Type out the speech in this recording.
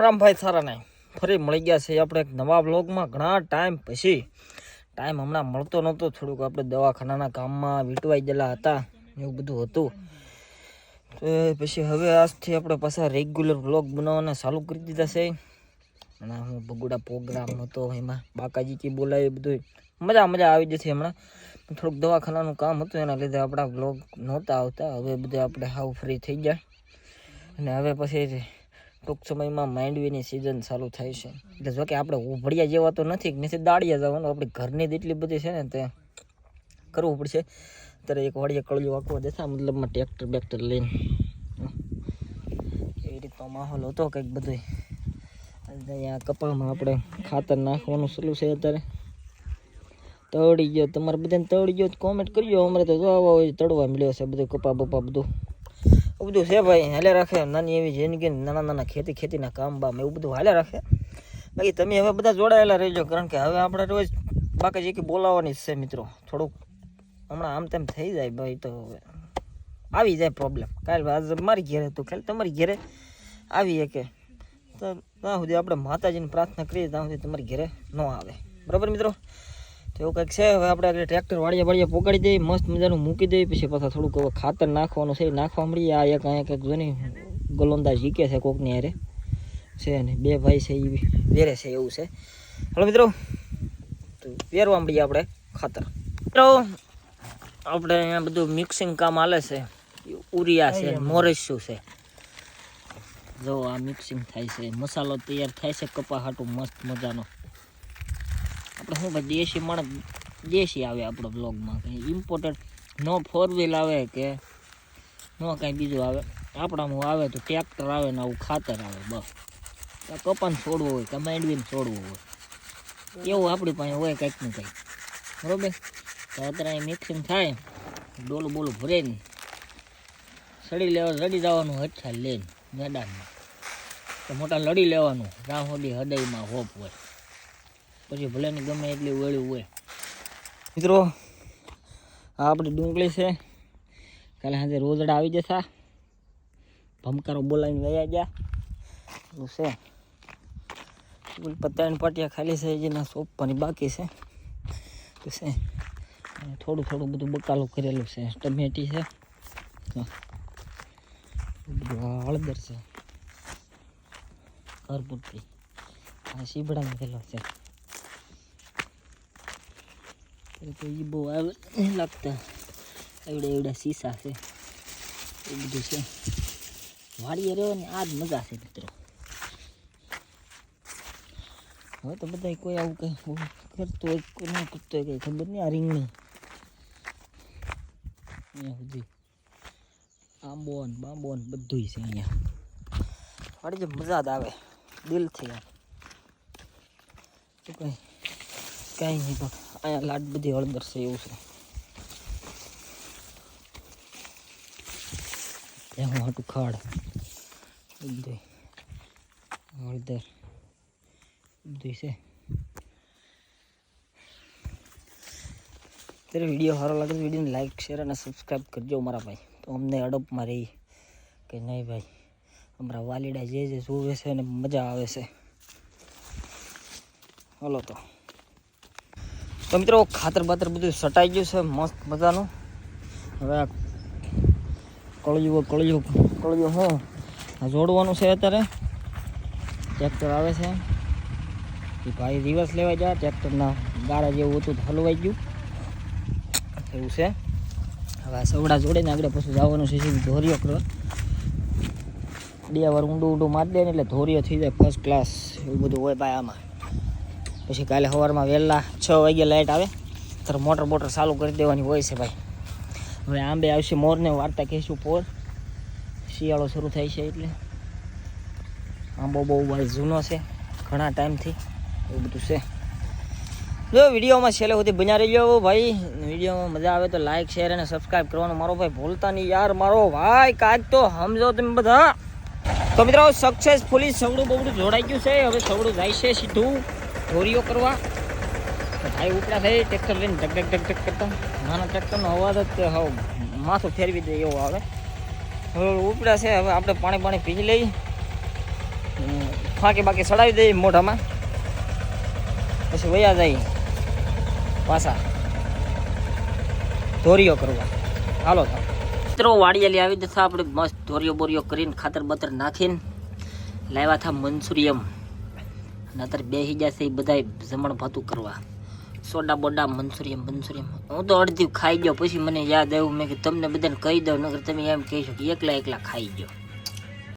રામભાઈ સારા નહીં. ફરી મળી ગયા છે આપણે એક નવા બ્લોગમાં ઘણા ટાઈમ પછી. ટાઈમ હમણાં મળતો નહોતો. થોડુંક આપણે દવાખાનાના કામમાં વીંટવાઈ ગયેલા હતા. એવું બધું હતું. તો પછી હવે આજથી આપણે પાછા રેગ્યુલર બ્લોગ બનાવવાના ચાલુ કરી દીધા છે. અને હું બગુડા પ્રોગ્રામ હતો એમાં. બાકાજી કી બોલાવી બધું મજા મજા આવી જતી હમણાં. થોડુંક દવાખાનાનું કામ હતું, એના લીધે આપણા બ્લોગ નહોતા આવતા. હવે બધે આપણે હાવ ફ્રી થઈ ગયા. અને હવે પછી ટૂંક સમયમાં માંડવીની સિઝન ચાલુ થાય છે. એટલે જો કે આપણે ઉભળિયા જેવા તો નથી નથી દાળિયા જવાનું આપણે ઘરની જ એટલી બધી છે ને, તે કરવું પડશે. અત્યારે એક વાડીએ કળિયો આખવા દેતા, મતલબમાં ટ્રેક્ટર બેક્ટર લઈને. એવી રીતનો માહોલ હતો કંઈક બધું અહીંયા કપામાં આપણે ખાતર નાખવાનું ચાલુ છે અત્યારે. તળી ગયો, તમારે બધાને તળી ગયો કોમેન્ટ કરજો. અમારે તો જોવા હોય તળવા મળ્યો છે બધું કપા બપા બધું. એવું બધું છે ભાઈ, હાલે રાખે. નાની એવી જિંદગી નાના નાના ખેતી ખેતીના કામ બામ એવું બધું હાલે રાખે. બાકી તમે હવે બધા જોડાયેલા રહેજો, કારણ કે હવે આપણે રોજ બાકી જે કે બોલાવવાની છે મિત્રો. થોડુંક હમણાં આમ તેમ થઈ જાય ભાઈ તો હવે આવી જાય પ્રોબ્લેમ કાલ આજે મારી ઘેરે તો કાલે તમારી ઘેરે આવી શકે. તો ત્યાં સુધી આપણે માતાજીની પ્રાર્થના કરીએ, ત્યાં સુધી તમારી ઘેરે ન આવે. બરાબર મિત્રો? તો એવું કંઈક છે હવે આપણે આગળ ટ્રેક્ટર વાળીએ વાળીએ પોગાડી દઈએ મસ્ત મજાનું મૂકી દઈએ પછી પાછા થોડુંક હવે ખાતર નાખવાનું છે નાખવા મળીએ. આ એક અહીંયા કંઈક જોઈને ગલોંદાજ ઝીકે છે કોકની હારે. છે ને બે ભાઈ છે એ વેરે છે એવું છે. હલો મિત્રો તો પહેરવા મળીએ આપણે ખાતર. મિત્રો આપણે અહીંયા બધું મિક્સિંગ કામ હાલે છે. ઉરિયા છે મોરેશું છે. જો આ મિક્સિંગ થાય છે મસાલો તૈયાર થાય છે કપા હાટું મસ્ત મજાનો. શું કે દેશી માણસ દેશી આવે આપણો બ્લોગમાં કંઈ ઇમ્પોર્ટન્ટ નો ફોર વ્હીલ આવે કે નો કાંઈ બીજું આવે. આપણામાં આવે તો ટ્રેક્ટર આવે ને આવું ખાતર આવે, બસ. કપાને છોડવું હોય, કે માંડવીને છોડવું હોય. એવું આપણી પાસે હોય કંઈક ને કંઈક. બરાબર? તો અત્યારે મિક્સિંગ થાય. ડોલું બોલું ભરે ને સડી લેવા લડી જવાનું હચ્છા લઈને મેદાનમાં. તો મોટા લડી લેવાનું સુધી હૃદયમાં હોપ હોય. પછી ભલે ને ગમે એટલી વળ્યું હોય. મિત્રો, આ આપણી ડુંગળી છે. કાલે સાંજે રોજડા આવી જતા ભમકારો બોલાવીને વયા ગયા. એવું છે. પત્તાની પાટિયા ખાલી છે જેના સોંપવાની બાકી છે. તો છે. થોડું થોડું બધું બકાલું કરેલું છે. ટમેટી છે. હળદર છે. ઘર પૂરતી આ શીબડા મૂકેલો છે. તો એ બહુ આવે. નહીં લાગતા. એવડે એવડા સીસા છે. એ બધું છે. વાડીએ રહેવાની આ જ મજા છે મિત્રો. હવે તો બધા કોઈ આવું કંઈ કરતો હોય કોઈ ન કરતો હોય કંઈ ખબર નહીં આ રીંગણી અહીંયા સુધી. આંબો ને બાંબો ને બધું છે અહીંયા. વાડી જે મજા જ આવે. દિલથી આવે કંઈ? કાંઈ નહીં અહીંયા લાટ બધી હળદર છે, એવું છે. ત્યાં હાટું ખાડ. બધું હળદર બધું છે. ત્યારે વીડિયો સારો લાગે તો વિડીયોને લાઈક શેર અને સબસ્ક્રાઈબ કરજો મારા ભાઈ. તો અમને અડપમાં રહી કે નહીં ભાઈ? અમારા વાલીડા જે જે જોવે છે ને મજા આવે છે. હલો તો. તો મિત્રો, ખાતર બાતર બધું સટાઈ ગયું છે, મસ્ત મજાનું. હવે આ કળિયું કળિયું કળિયું હું. જોડવાનું છે અત્યારે. ટ્રેક્ટર આવે છે. એ ભાઈ રિવર્સ લેવા જાય, ટ્રેક્ટરના ગાળા જેવું હતું હલવાઈ ગયું. એવું છે. હવે આ સવડા જોડીને આગળ પછી જવાનું છે, સીધું ધોરીઓ કરવા. બે ઊંડું ઊંડું મારી દે ને એટલે ધોરીઓ થઈ જાય ફર્સ્ટ ક્લાસ એવું બધું હોય ભાઈ આમાં. પછી કાલે સવારમાં વહેલા છ વાગે લાઇટ આવે, ત્યારે મોટર બોટર ચાલુ કરી દેવાની હોય છે ભાઈ. હવે આંબે આવશે મોરને વાર્તા કહીશું પોર. શિયાળો શરૂ થાય છે એટલે. આંબો બહુ ભાઈ જૂનો છે, ઘણા ટાઈમથી એવું બધું છે. જો વિડીયોમાં છેલ્લે સુધી બન્યા રહી ભાઈ. વિડીયોમાં મજા આવે તો લાઈક શેર અને સબસ્ક્રાઈબ કરવાનું મારો ભાઈ ભૂલતા નહીં યાર. મારો ભાઈ કાંઈક તો સમજો તમે બધા. તો મિત્રો સક્સેસફુલી સવડું બવડું જોડાઈ ગયું છે. હવે સવડું જાય છે સીધું. ચોરીઓ કરવા. ભાઈ ઉપડા થઈ, ટ્રેક્ટર લઈને ઢગ ઢગ ઢગ ઢક કરતા. નાના ટ્રેક્ટરનો અવાજ જ હાવ માથું ફેરવી દે એવો આવે. હવે ઉપડા છે, હવે આપણે પાણી પાણી પી લઈ. ફાંકી બાકી ચડાવી દઈએ મોઢામાં. પછી વયા જાય પાછા. ધોરીઓ કરવા. હાલો તો. મિત્રો, વાડિયાલી આવી જતા આપણે મસ્ત ધોરીઓ બોરીઓ કરીને ખાતર બતર નાખીને લાવ્યા હતા મનસુરિયમ અને બેસી જશે એ બધા જમણ ભાતું કરવા. સોડા બોડા મનસુરિયમ મનસુરિયમ હું તો અડધી ખાઈ ગયો, પછી મને યાદ આવ્યું, મેં કે તમને બધાને કહી દઉં નગર તમે એમ કહી શકો, એકલા એકલા ખાઈ ગયો.